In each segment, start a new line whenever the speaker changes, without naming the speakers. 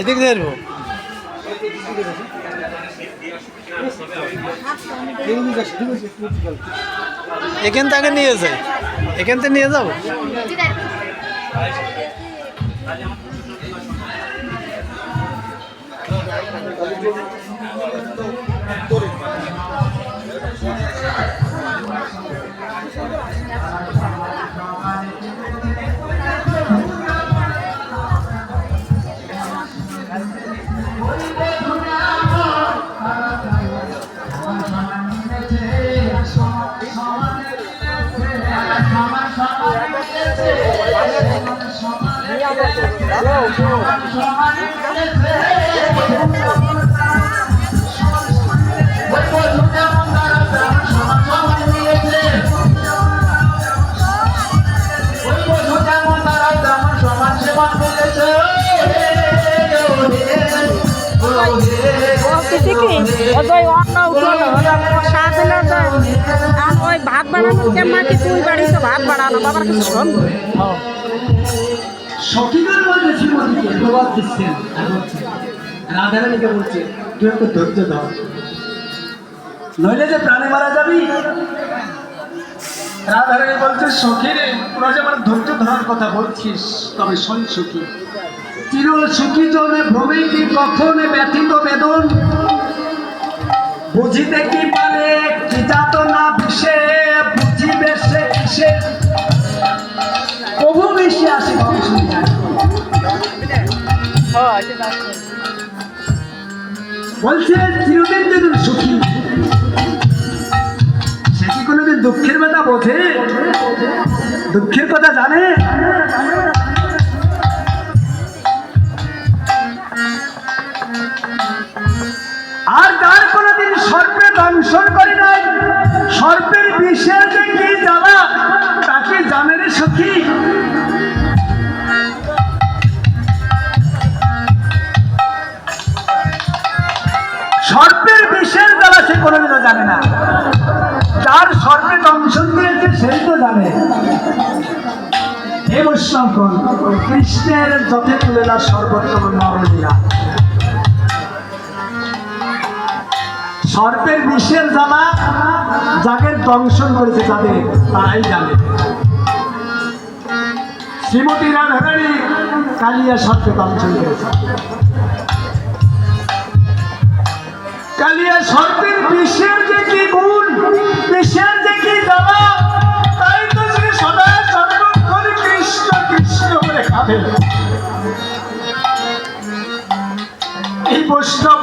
এদিক দেখব এখান থেকে নিয়ে যাই। এখান থেকে নিয়ে যাব?
Yeah. নইলে যে প্রাণে মারা যাবি রাধারানী বলছে সখী রে তোরা যে আমার ধৈর্য ধরার কথা বলছিস, তবে শোন সখী চির সুখী জনে ভ্রমে কি কখনে ব্যথিত বেদন। বুঝিতে কি পারে, কি যাত না বিষে, বুঝিবে সে কিসে। প্রভু বেশি আসে বলছে, চিরদিন যেদিন সুখী। সে কি কোনোদিন দুঃখের কথা বোঝে? দুঃখের কথা জানে? আর তার কোনোদিন সর্পে দংশন করে নাই। সর্পের বিষের যে কি জ্বালা তাকে জানে রে সখী? সর্পের বিষের জ্বালা সে কোনোদিনও জানে না। যার সর্পে দংশন করেছে সেই তো জানে। হে বৈষ্ণবগণ কৃষ্ণের যথেষ্ট লীলা সর্বোত্তম নরলীলা সর্পের বিষের জ্বালা যাদের দংশন করেছে তাদের, তারাই জানে। শ্রীমতী রাধারানী কালিয়া সর্পে দংশন করেছে। কালিয়া সর্পের বিষের যে কি গুণ, বিষের যে কি জ্বালা, তাই তো সে সদা সর্বক্ষণ কৃষ্ণ কৃষ্ণ বলে খাবে। এই বৈষ্ণব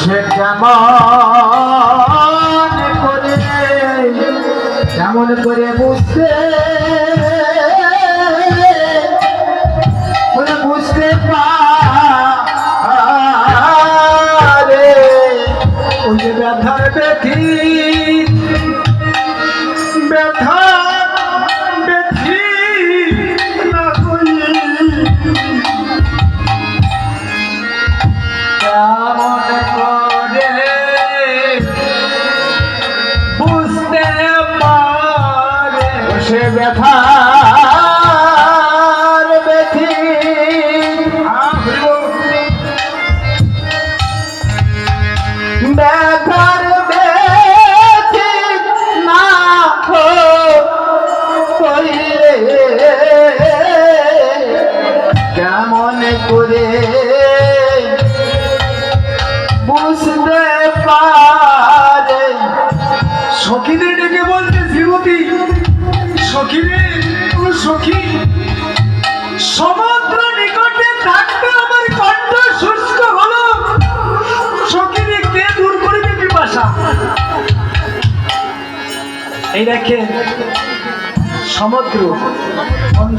সে কেমন করে কেমন করে বুঝতে বুঝতে পারে। ওই ব্যথার ব্যথি ব্যথা সখী সমুদ্র নিকটে থাকতে আমার কণ্ঠ শুষ্ক হলো। সখীরে কে দূর করিবে পিপাসা? এই দেখেন সমুদ্র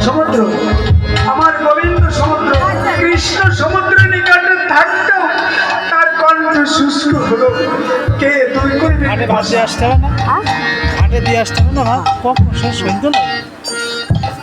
সমুদ্র আমার গোবিন্দ সমুদ্র কৃষ্ণ সমুদ্র নিকটে থাকতেও তার কণ্ঠ শুষ্ক হলো। কে তুই করবি
হাটে বাদ আসতে হবে না? হাটে দিয়ে আসতে হবে না? মা কখন? সে শুনতো না?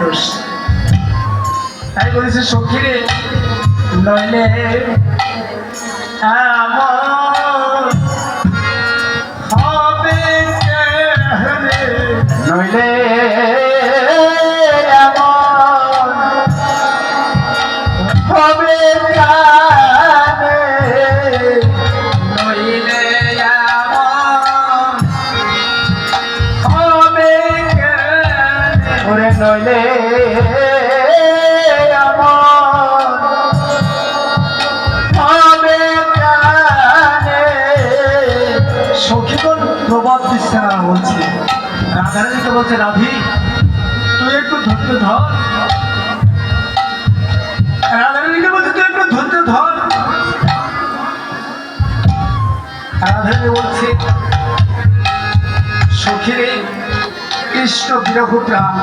দোষ তাই বলেছে সখীরে নইলে এমন রাধারানীকে বলছে রাধি তুই একটু ধরতে ধর। রাধারানীকে সখীরে কৃষ্ণ বিরহ প্রাণ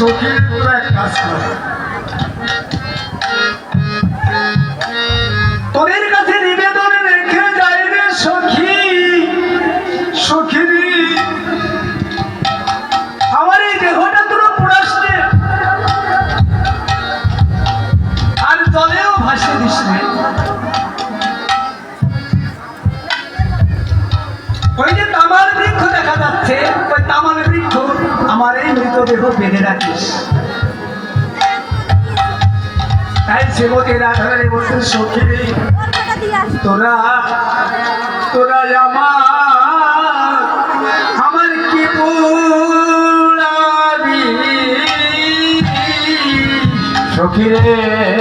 সখীর পুরো এক কাজ করে। মৃতদেহ বেঁধে রাখিস। তাই শ্রীমতী রাধারানী বলতে সখী তোরা তোরা আমার আমার কি সখী রে।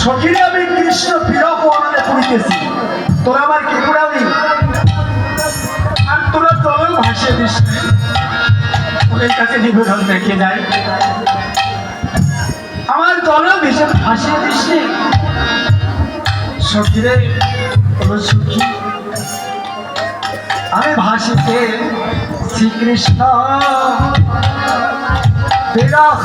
সখীরে আমি কৃষ্ণ বিরহ তোরা আমার কি পুরাবি আর তোরা জল ভাসিয়ে দিস। ওদের কাছে নিবেদন রেখে যায়। আমার জলেও ভেসে ভাসিয়ে দিস আমি ভাসিতে শ্রীকৃষ্ণ বিরহ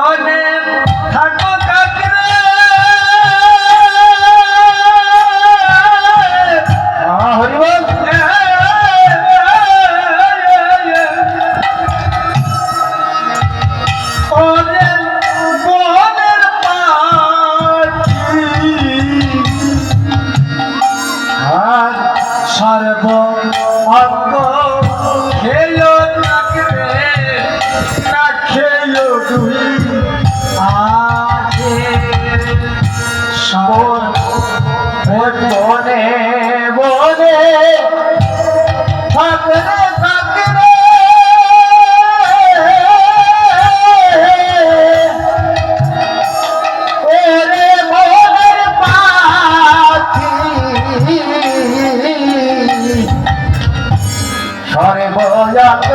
সরে বয়াত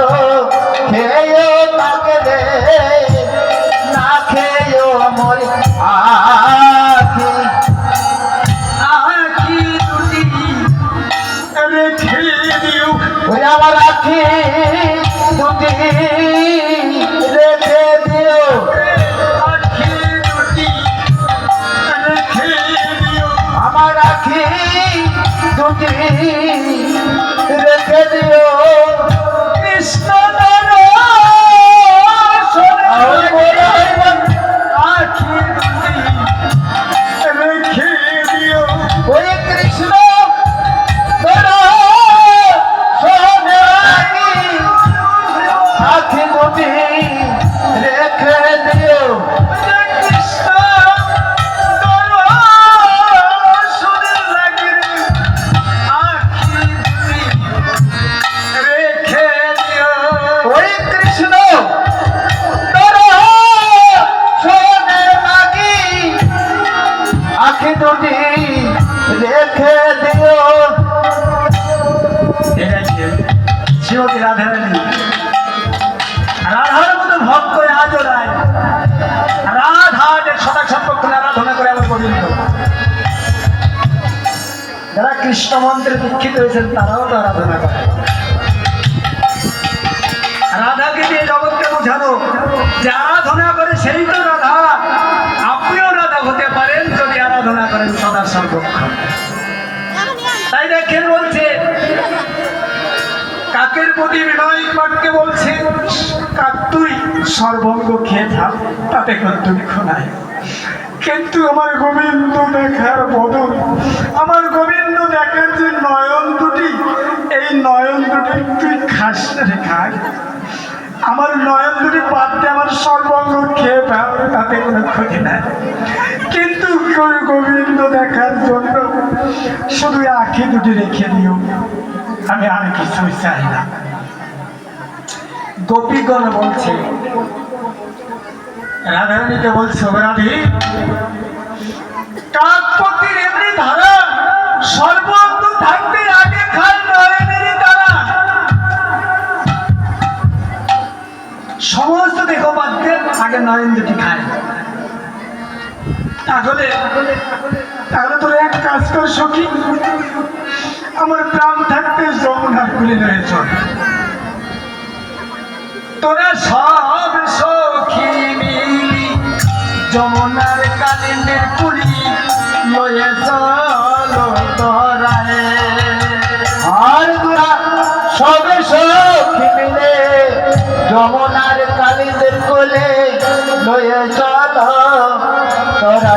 খেয়ে তাকে রে না খেয়েও মর আখি আখি দুটি রেখে দিও আমার আখি দুটি, রেখে দিও। আখি আমার আখি দুটি রেখে দিও কৃষ্ণ মন্ত্রে দীক্ষিত হয়েছেন, তারাও তো আরাধনা করে। রাধাকে দিয়ে জগৎকে বোঝানো, যে আরাধনা করে সেই তো রাধা। আপনিও রাধা হতে পারেন যদি আরাধনা করেন সদা সর্বক্ষণ। তাই দেখেন বলছে, কাকের প্রতি বিনয় বাক্যে বলছে, কাক তুই সর্বঙ্গ খেয়ে থাক, তাতে কোনো দুঃখ নাই কিন্তু আমার গোবিন্দ দেখার বদল আমার গোবিন্দ দেখার যে নয়ন দুটি, এই নয়ন দুটি তুই খাস রে খাই। আমার নয়ন দুটি পাততে আমার সর্বঙ্গ খেয়ে ফেল, তাতে কোনো ক্ষতি নাই। কিন্তু গোবিন্দ দেখার জন্য শুধু আঁখি দুটি রেখে দিও। আমি আর কিছুই চাই না। গোপীগণ বলছে, রাধারানীকে বলছে "ও রাধে, কাকপতির এমনি ধারা সমস্ত দেহ আগে নয়ন দুটি খায়। তাহলে তাহলে তোর এক কাজ কর সখী, আমার প্রাণ থাকতে যমুনার কুলে রয়ে তোরা সব সখী মিলি, যমুনার কালিন্দের কুলি লয়ে চলো। তোরায়
আর তোরা সবে সখী মিলে যমুনার কালীদের কোলে লয়ে চল তোরা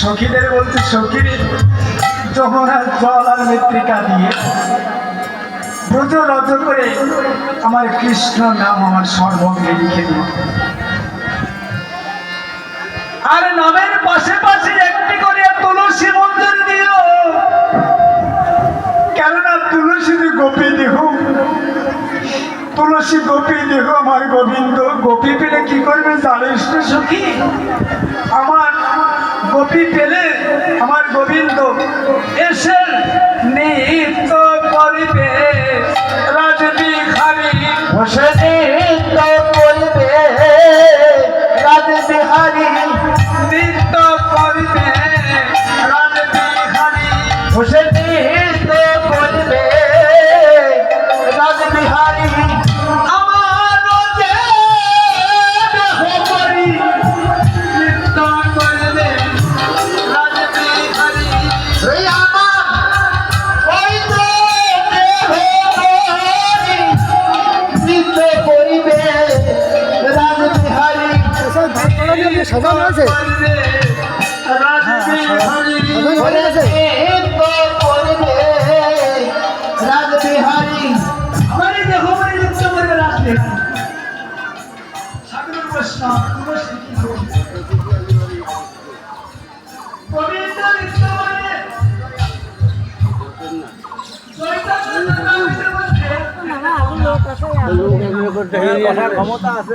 সখীদের বলছে, সখী যমুনার জল আর মৃত্তিকা দিয়ে ব্রত রজ করে আমার কৃষ্ণ নাম আমার সর্বঙ্গে লিখে দিও আর নামের পাশে পাশে একটি করে তুলসী মন্দির দিও কেননা তুলসীতে গোপী দেহ, তুলসী গোপী দেহ আমার গোবিন্দ। গোপী পেলে কি করবে জানিস তো সখী? আমার গোপী পেলে আমার গোবিন্দ এসে নিত্য করিবে। মধ্যে
কথার ক্ষমতা আছে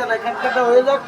না এখানকারটা হয়ে যাক